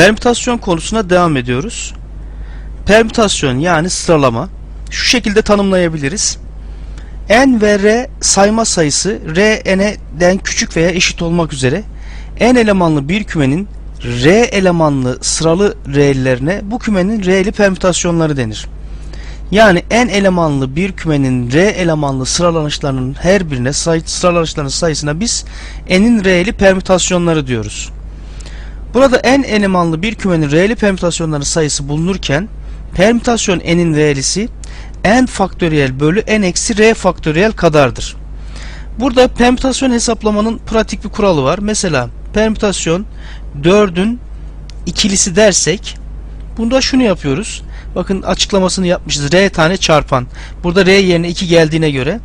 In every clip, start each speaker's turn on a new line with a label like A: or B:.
A: Permütasyon konusuna devam ediyoruz. Permütasyon yani sıralama şu şekilde tanımlayabiliriz. N ve R sayma sayısı R n'den küçük veya eşit olmak üzere n elemanlı bir kümenin R elemanlı sıralı R'lerine bu kümenin R'li permütasyonları denir. Yani n elemanlı bir kümenin R elemanlı sıralanışlarının her birine say sıralanışlarının sayısına biz n'in R'li permütasyonları diyoruz. Burada n elemanlı bir kümenin R'li permütasyonlarının sayısı bulunurken permütasyon n'in R'lisi n faktöriyel bölü n eksi r faktöriyel kadardır. Burada permütasyon hesaplamanın pratik bir kuralı var. Mesela permütasyon 4'ün ikilisi dersek bunda şunu yapıyoruz. Bakın açıklamasını yapmışız. R tane çarpan. Burada R yerine 2 geldiğine göre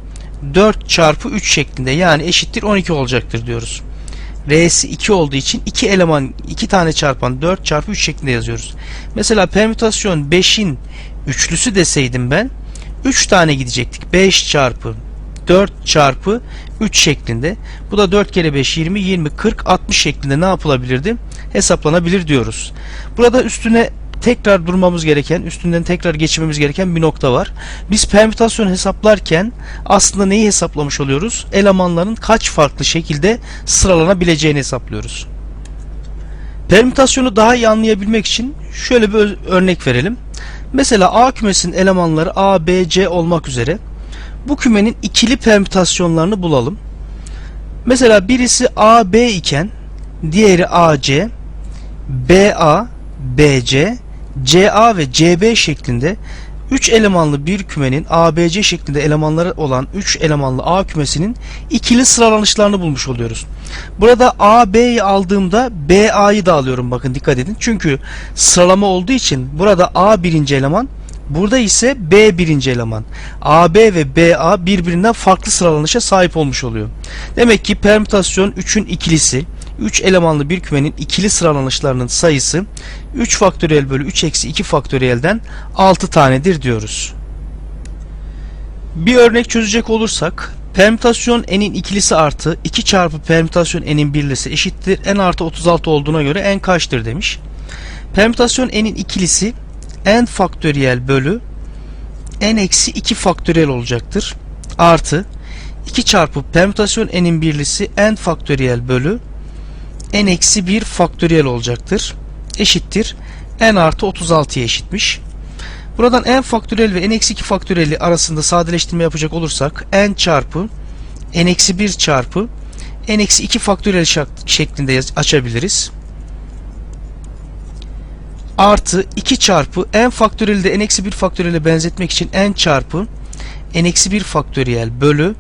A: 4 çarpı 3 şeklinde yani eşittir 12 olacaktır diyoruz. R'si 2 olduğu için 2 eleman 2 tane çarpan 4 çarpı 3 şeklinde yazıyoruz. Mesela permütasyon 5'in üçlüsü deseydim ben 3 tane gidecektik. 5 çarpı 4 çarpı 3 şeklinde. Bu da 4 kere 5 20 20 40 60 şeklinde ne yapılabilirdi? Hesaplanabilir diyoruz. Burada üstüne tekrar durmamız gereken, üstünden tekrar geçmemiz gereken bir nokta var. Biz permütasyon hesaplarken aslında neyi hesaplamış oluyoruz? Elemanların kaç farklı şekilde sıralanabileceğini hesaplıyoruz. Permütasyonu daha iyi anlayabilmek için şöyle bir örnek verelim. Mesela A kümesinin elemanları A, B, C olmak üzere bu kümenin ikili permütasyonlarını bulalım. Mesela birisi A, B iken diğeri A, C, B, A, B, C, C, A ve C, B şeklinde 3 elemanlı bir kümenin ABC şeklinde elemanları olan 3 elemanlı A kümesinin ikili sıralanışlarını bulmuş oluyoruz. Burada A, B'yi aldığımda B, A'yı da alıyorum bakın dikkat edin. Çünkü sıralama olduğu için burada A birinci eleman Burada ise B birinci eleman. AB ve BA birbirinden farklı sıralanışa sahip olmuş oluyor. Demek ki permütasyon 3'ün ikilisi 3 elemanlı bir kümenin ikili sıralanışlarının sayısı 3 faktöriyel bölü 3 eksi 2 faktöriyelden 6 tanedir diyoruz. Bir örnek çözecek olursak permütasyon n'in ikilisi artı 2 çarpı permütasyon n'in birlisi eşittir n artı 36 olduğuna göre n kaçtır demiş. Permütasyon n'in ikilisi n faktöriyel bölü n eksi 2 faktöriyel olacaktır. Artı 2 çarpı permütasyon n'in birlisi n faktöriyel bölü n eksi 1 faktöriyel olacaktır. Eşittir. n artı 36'ya eşitmiş. Buradan n faktöriyel ve n eksi 2 faktöriyeli arasında sadeleştirme yapacak olursak n çarpı n eksi 1 çarpı n eksi 2 faktöriyel şeklinde açabiliriz. Artı 2 çarpı n faktöriyeli de n eksi 1 faktöriyele benzetmek için n çarpı n eksi 1 faktöriyel bölü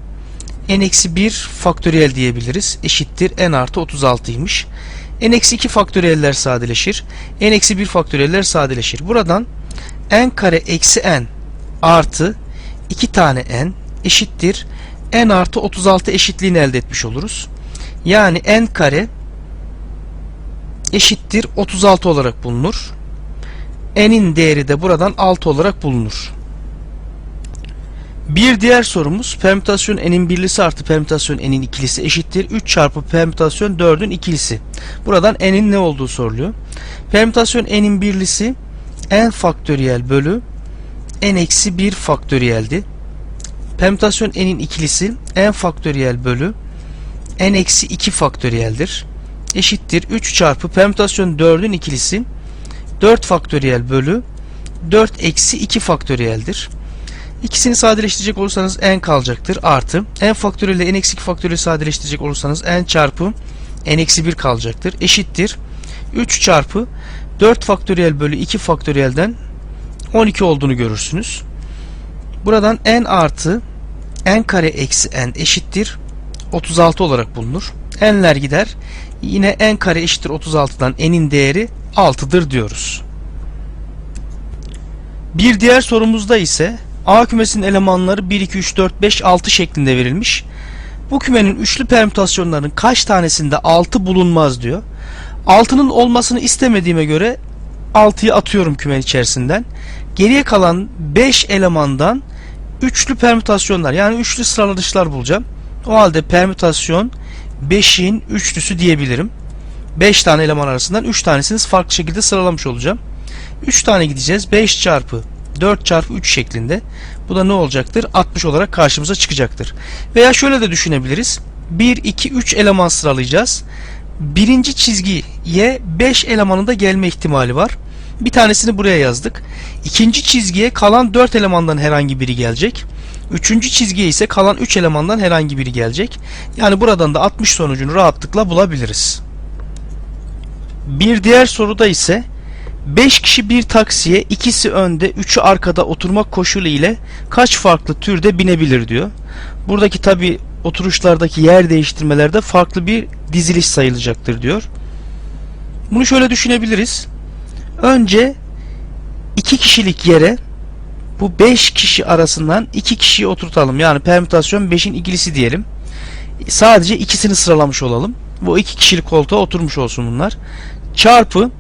A: n eksi 1 faktöriyel diyebiliriz. Eşittir n artı 36'ymış. n eksi 2 faktöriyeller sadeleşir. n eksi 1 faktöriyeller sadeleşir. Buradan n kare eksi n artı 2 tane n eşittir n artı 36 eşitliğini elde etmiş oluruz. Yani n kare eşittir 36 olarak bulunur. n'in değeri de buradan 6 olarak bulunur. Bir diğer sorumuz permütasyon n'in birlisi artı permütasyon n'in ikilisi eşittir 3 çarpı permütasyon 4'ün ikilisi. Buradan n'in ne olduğu soruluyor. Permütasyon n'in birlisi n faktöriyel bölü n eksi 1 faktöriyeldi. Permütasyon n'in ikilisi n faktöriyel bölü n eksi 2 faktöriyeldir. Eşittir 3 çarpı permütasyon 4'ün ikilisi 4 faktöriyel bölü 4 eksi 2 faktöriyeldir. İkisini sadeleştirecek olursanız n kalacaktır. Artı n faktöriyel ile n eksi 2 faktöriyeli sadeleştirecek olursanız n çarpı n eksi 1 kalacaktır. Eşittir. 3 çarpı 4 faktöriyel bölü 2 faktöriyelden 12 olduğunu görürsünüz. Buradan n artı n kare eksi n eşittir 36 olarak bulunur. n'ler gider. Yine n kare eşittir 36'dan n'in değeri 6'dır diyoruz. Bir diğer sorumuzda ise A kümesinin elemanları 1, 2, 3, 4, 5, 6 şeklinde verilmiş. Bu kümenin üçlü permütasyonlarının kaç tanesinde 6 bulunmaz diyor. 6'nın olmasını istemediğime göre 6'yı atıyorum kümen içerisinden. Geriye kalan 5 elemandan üçlü permütasyonlar yani üçlü sıralanışlar bulacağım. O halde permütasyon 5'in üçlüsü diyebilirim. 5 tane eleman arasından 3 tanesini farklı şekilde sıralamış olacağım. 3 tane gideceğiz. 5 çarpı 4 çarpı 3 şeklinde. Bu da ne olacaktır? 60 olarak karşımıza çıkacaktır. Veya şöyle de düşünebiliriz. 1, 2, 3 eleman sıralayacağız. Birinci çizgiye 5 elemanın da gelme ihtimali var. Bir tanesini buraya yazdık. İkinci çizgiye kalan 4 elemandan herhangi biri gelecek. Üçüncü çizgiye ise kalan 3 elemandan herhangi biri gelecek. Yani buradan da 60 sonucunu rahatlıkla bulabiliriz. Bir diğer soruda ise 5 kişi bir taksiye ikisi önde, 3'ü arkada oturmak koşulu ile kaç farklı türde binebilir diyor. Buradaki tabi oturuşlardaki yer değiştirmelerde farklı bir diziliş sayılacaktır diyor. Bunu şöyle düşünebiliriz. Önce 2 kişilik yere bu 5 kişi arasından 2 kişiyi oturtalım. Yani permütasyon 5'in ikilisi diyelim. Sadece ikisini sıralamış olalım. Bu 2 kişilik koltuğa oturmuş olsun bunlar. Çarpı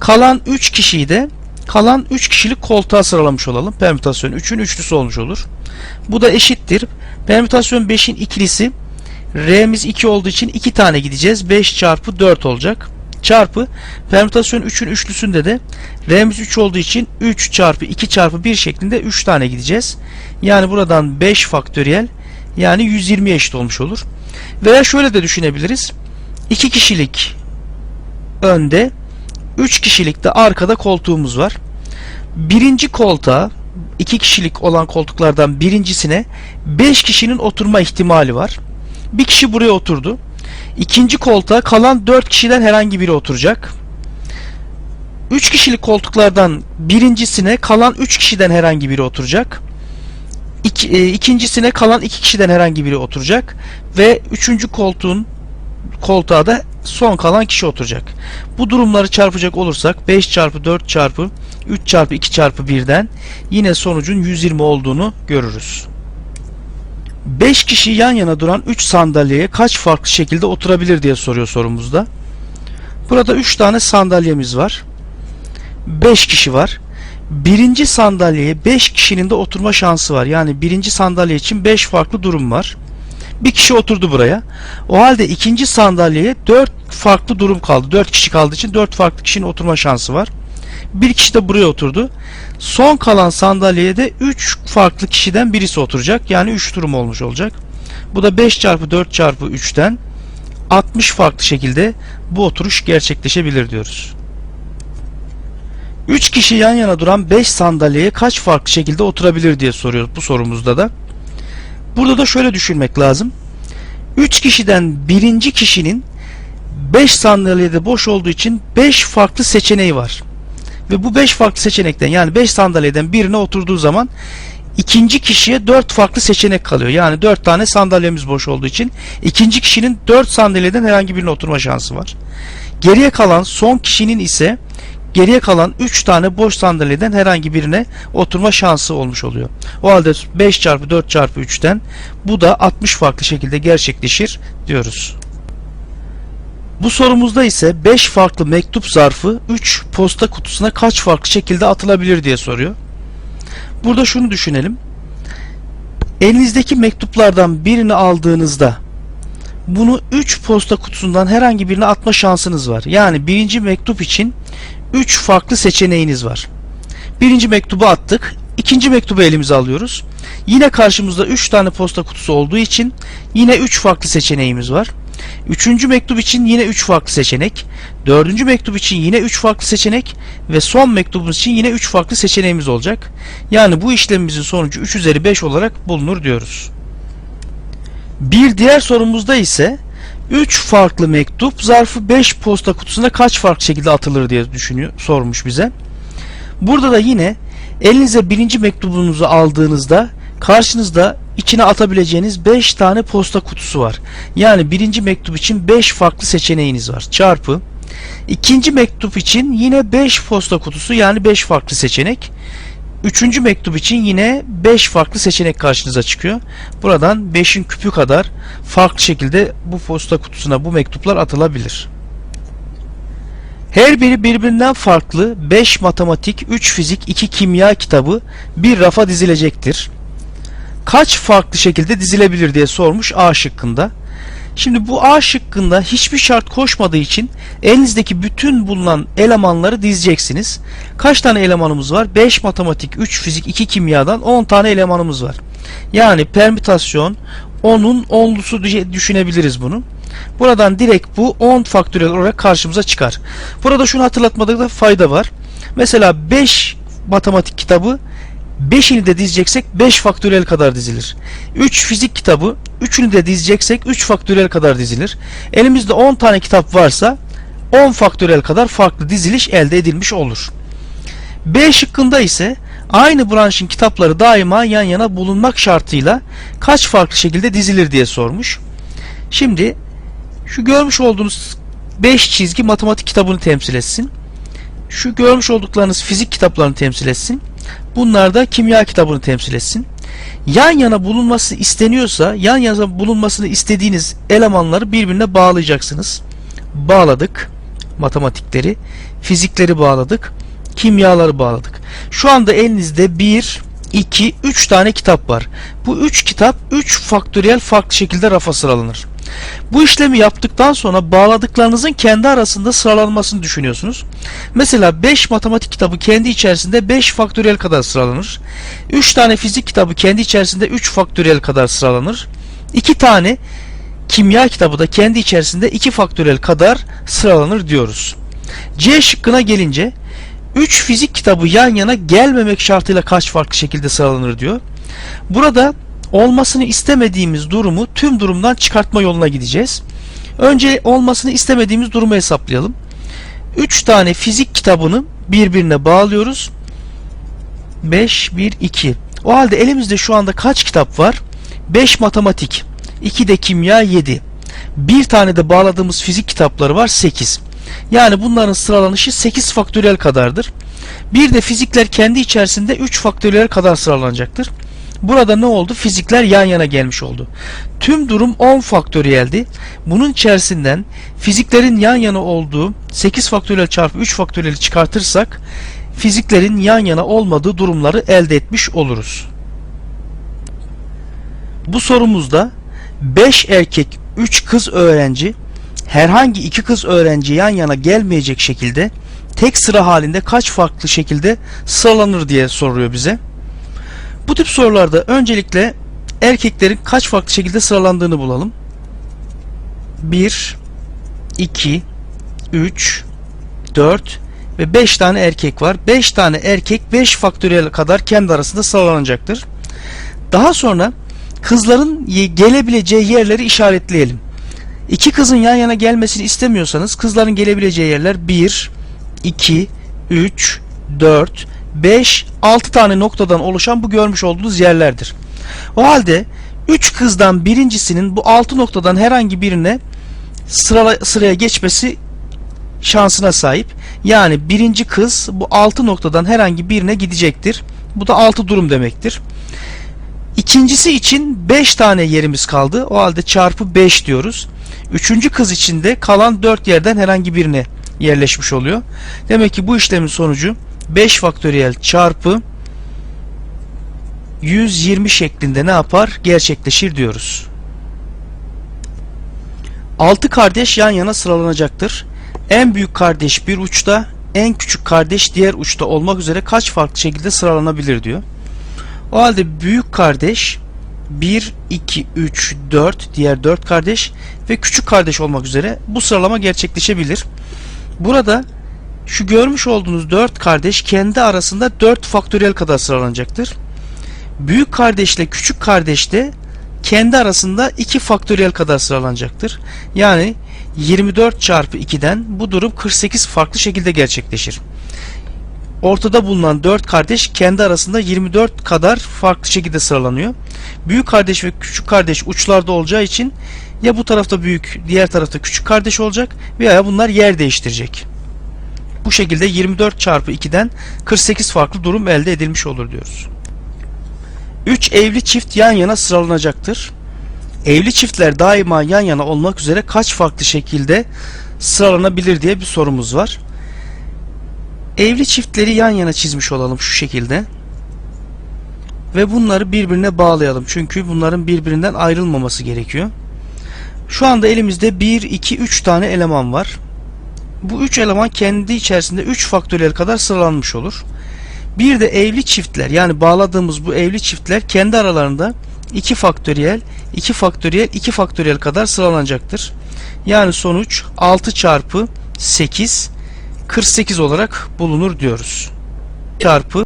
A: kalan 3 kişiyi de kalan 3 kişilik koltuğa sıralamış olalım. Permütasyon 3'ün üçlüsü olmuş olur. Bu da eşittir. Permütasyon 5'in ikilisi R'miz 2 olduğu için 2 tane gideceğiz. 5 çarpı 4 olacak. Çarpı permütasyon 3'ün üçlüsünde de R'miz 3 olduğu için 3 çarpı 2 çarpı 1 şeklinde 3 tane gideceğiz. Yani buradan 5 faktöriyel yani 120 eşit olmuş olur. Veya şöyle de düşünebiliriz. 2 kişilik önde 3 kişilik de arkada koltuğumuz var. Birinci koltuğa 2 kişilik olan koltuklardan birincisine 5 kişinin oturma ihtimali var. Bir kişi buraya oturdu. İkinci koltuğa kalan 4 kişiden herhangi biri oturacak. 3 kişilik koltuklardan birincisine kalan 3 kişiden herhangi biri oturacak. İki, e, ikincisine kalan 2 kişiden herhangi biri oturacak. Ve üçüncü koltuğun koltuğa da son kalan kişi oturacak. Bu durumları çarpacak olursak 5 çarpı 4 çarpı 3 çarpı 2 çarpı 1'den yine sonucun 120 olduğunu görürüz. 5 kişi yan yana duran 3 sandalyeye kaç farklı şekilde oturabilir diye soruyor sorumuzda. Burada 3 tane sandalyemiz var. 5 kişi var. Birinci sandalyeye 5 kişinin de oturma şansı var. Yani birinci sandalye için 5 farklı durum var. Bir kişi oturdu buraya. O halde ikinci sandalyeye 4 farklı durum kaldı. 4 kişi kaldığı için 4 farklı kişinin oturma şansı var. Bir kişi de buraya oturdu. Son kalan sandalyeye de 3 farklı kişiden birisi oturacak. Yani 3 durum olmuş olacak. Bu da 5 çarpı 4 çarpı 3'ten 60 farklı şekilde bu oturuş gerçekleşebilir diyoruz. 3 kişi yan yana duran 5 sandalyeye kaç farklı şekilde oturabilir diye soruyor bu sorumuzda da. Burada da şöyle düşünmek lazım. 3 kişiden birinci kişinin 5 sandalyede boş olduğu için 5 farklı seçeneği var. Ve bu 5 farklı seçenekten yani 5 sandalyeden birine oturduğu zaman ikinci kişiye 4 farklı seçenek kalıyor. Yani 4 tane sandalyemiz boş olduğu için ikinci kişinin 4 sandalyeden herhangi birine oturma şansı var. Geriye kalan son kişinin ise geriye kalan 3 tane boş sandalyeden herhangi birine oturma şansı olmuş oluyor. O halde 5 çarpı 4 çarpı 3'ten bu da 60 farklı şekilde gerçekleşir diyoruz. Bu sorumuzda ise 5 farklı mektup zarfı 3 posta kutusuna kaç farklı şekilde atılabilir diye soruyor. Burada şunu düşünelim. Elinizdeki mektuplardan birini aldığınızda bunu 3 posta kutusundan herhangi birine atma şansınız var. Yani birinci mektup için 3 farklı seçeneğiniz var. Birinci mektubu attık. ikinci mektubu elimize alıyoruz. Yine karşımızda 3 tane posta kutusu olduğu için yine 3 farklı seçeneğimiz var. Üçüncü mektup için yine 3 farklı seçenek. Dördüncü mektup için yine 3 farklı seçenek. Ve son mektubumuz için yine 3 farklı seçeneğimiz olacak. Yani bu işlemimizin sonucu 3 üzeri 5 olarak bulunur diyoruz. Bir diğer sorumuzda ise 3 farklı mektup zarfı 5 posta kutusuna kaç farklı şekilde atılır diye düşünüyor, sormuş bize. Burada da yine elinize birinci mektubunuzu aldığınızda karşınızda içine atabileceğiniz 5 tane posta kutusu var. Yani birinci mektup için 5 farklı seçeneğiniz var. Çarpı ikinci mektup için yine 5 posta kutusu yani 5 farklı seçenek. Üçüncü mektup için yine 5 farklı seçenek karşınıza çıkıyor. Buradan 5'in küpü kadar farklı şekilde bu posta kutusuna bu mektuplar atılabilir. Her biri birbirinden farklı 5 matematik, 3 fizik, 2 kimya kitabı bir rafa dizilecektir. Kaç farklı şekilde dizilebilir diye sormuş A şıkkında. Şimdi bu A şıkkında hiçbir şart koşmadığı için elinizdeki bütün bulunan elemanları dizeceksiniz. Kaç tane elemanımız var? 5 matematik, 3 fizik, 2 kimyadan 10 tane elemanımız var. Yani permütasyon 10'un 10'lusu diye düşünebiliriz bunu. Buradan direkt bu 10 faktöriyel olarak karşımıza çıkar. Burada şunu hatırlatmada da fayda var. Mesela 5 matematik kitabı 5'ini de dizeceksek 5 faktöriyel kadar dizilir. 3 fizik kitabı 3'ünü de dizeceksek 3 faktöriyel kadar dizilir. Elimizde 10 tane kitap varsa 10 faktöriyel kadar farklı diziliş elde edilmiş olur. B şıkkında ise aynı branşın kitapları daima yan yana bulunmak şartıyla kaç farklı şekilde dizilir diye sormuş. Şimdi şu görmüş olduğunuz 5 çizgi matematik kitabını temsil etsin. Şu görmüş olduklarınız fizik kitaplarını temsil etsin. Bunlar da kimya kitabını temsil etsin. Yan yana bulunması isteniyorsa yan yana bulunmasını istediğiniz elemanları birbirine bağlayacaksınız. Bağladık. Matematikleri, fizikleri bağladık. Kimyaları bağladık. Şu anda elinizde 1, 2, 3 tane kitap var. Bu 3 kitap 3 faktöriyel farklı şekilde rafa sıralanır. Bu işlemi yaptıktan sonra bağladıklarınızın kendi arasında sıralanmasını düşünüyorsunuz. Mesela 5 matematik kitabı kendi içerisinde 5 faktöriyel kadar sıralanır. 3 tane fizik kitabı kendi içerisinde 3 faktöriyel kadar sıralanır. 2 tane kimya kitabı da kendi içerisinde 2 faktöriyel kadar sıralanır diyoruz. C şıkkına gelince 3 fizik kitabı yan yana gelmemek şartıyla kaç farklı şekilde sıralanır diyor. Burada olmasını istemediğimiz durumu tüm durumdan çıkartma yoluna gideceğiz. Önce olmasını istemediğimiz durumu hesaplayalım. 3 tane fizik kitabını birbirine bağlıyoruz. 5, 1, 2. O halde elimizde şu anda kaç kitap var? 5 matematik, 2 de kimya 7. Bir tane de bağladığımız fizik kitapları var 8. Yani bunların sıralanışı 8 faktöriyel kadardır. Bir de fizikler kendi içerisinde 3 faktöriyel kadar sıralanacaktır. Burada ne oldu? Fizikler yan yana gelmiş oldu. Tüm durum 10 faktöriyeldi. Bunun içerisinden fiziklerin yan yana olduğu 8 faktöriyel çarpı 3 faktöriyeli çıkartırsak fiziklerin yan yana olmadığı durumları elde etmiş oluruz. Bu sorumuzda 5 erkek 3 kız öğrenci herhangi iki kız öğrenci yan yana gelmeyecek şekilde tek sıra halinde kaç farklı şekilde sıralanır diye soruyor bize. Bu tip sorularda öncelikle erkeklerin kaç farklı şekilde sıralandığını bulalım. 1 2 3 4 ve 5 tane erkek var. 5 tane erkek 5 faktöriyel kadar kendi arasında sıralanacaktır. Daha sonra kızların gelebileceği yerleri işaretleyelim. İki kızın yan yana gelmesini istemiyorsanız kızların gelebileceği yerler 1, 2, 3, 4, 5, 6 tane noktadan oluşan bu görmüş olduğunuz yerlerdir. O halde 3 kızdan birincisinin bu 6 noktadan herhangi birine sırala, sıraya geçmesi şansına sahip. Yani birinci kız bu 6 noktadan herhangi birine gidecektir. Bu da 6 durum demektir. İkincisi için 5 tane yerimiz kaldı. O halde çarpı 5 diyoruz. Üçüncü kız için de kalan 4 yerden herhangi birine yerleşmiş oluyor. Demek ki bu işlemin sonucu 5 faktöriyel çarpı 120 şeklinde ne yapar? Gerçekleşir diyoruz. 6 kardeş yan yana sıralanacaktır. En büyük kardeş bir uçta, en küçük kardeş diğer uçta olmak üzere kaç farklı şekilde sıralanabilir diyor. O halde büyük kardeş 1, 2, 3, 4 diğer 4 kardeş ve küçük kardeş olmak üzere bu sıralama gerçekleşebilir. Burada şu görmüş olduğunuz 4 kardeş kendi arasında 4 faktöriyel kadar sıralanacaktır. Büyük kardeşle küçük kardeş de kendi arasında 2 faktöriyel kadar sıralanacaktır. Yani 24 çarpı 2'den bu durum 48 farklı şekilde gerçekleşir. Ortada bulunan 4 kardeş kendi arasında 24 kadar farklı şekilde sıralanıyor. Büyük kardeş ve küçük kardeş uçlarda olacağı için ya bu tarafta büyük, diğer tarafta küçük kardeş olacak veya bunlar yer değiştirecek. Bu şekilde 24 çarpı 2'den 48 farklı durum elde edilmiş olur diyoruz. 3 evli çift yan yana sıralanacaktır. Evli çiftler daima yan yana olmak üzere kaç farklı şekilde sıralanabilir diye bir sorumuz var. Evli çiftleri yan yana çizmiş olalım şu şekilde. Ve bunları birbirine bağlayalım. Çünkü bunların birbirinden ayrılmaması gerekiyor. Şu anda elimizde 1, 2, 3 tane eleman var. Bu 3 eleman kendi içerisinde 3 faktöriyel kadar sıralanmış olur. Bir de evli çiftler yani bağladığımız bu evli çiftler kendi aralarında 2 faktöriyel, 2 faktöriyel, 2 faktöriyel kadar sıralanacaktır. Yani sonuç 6 çarpı 8 48 olarak bulunur diyoruz. Çarpı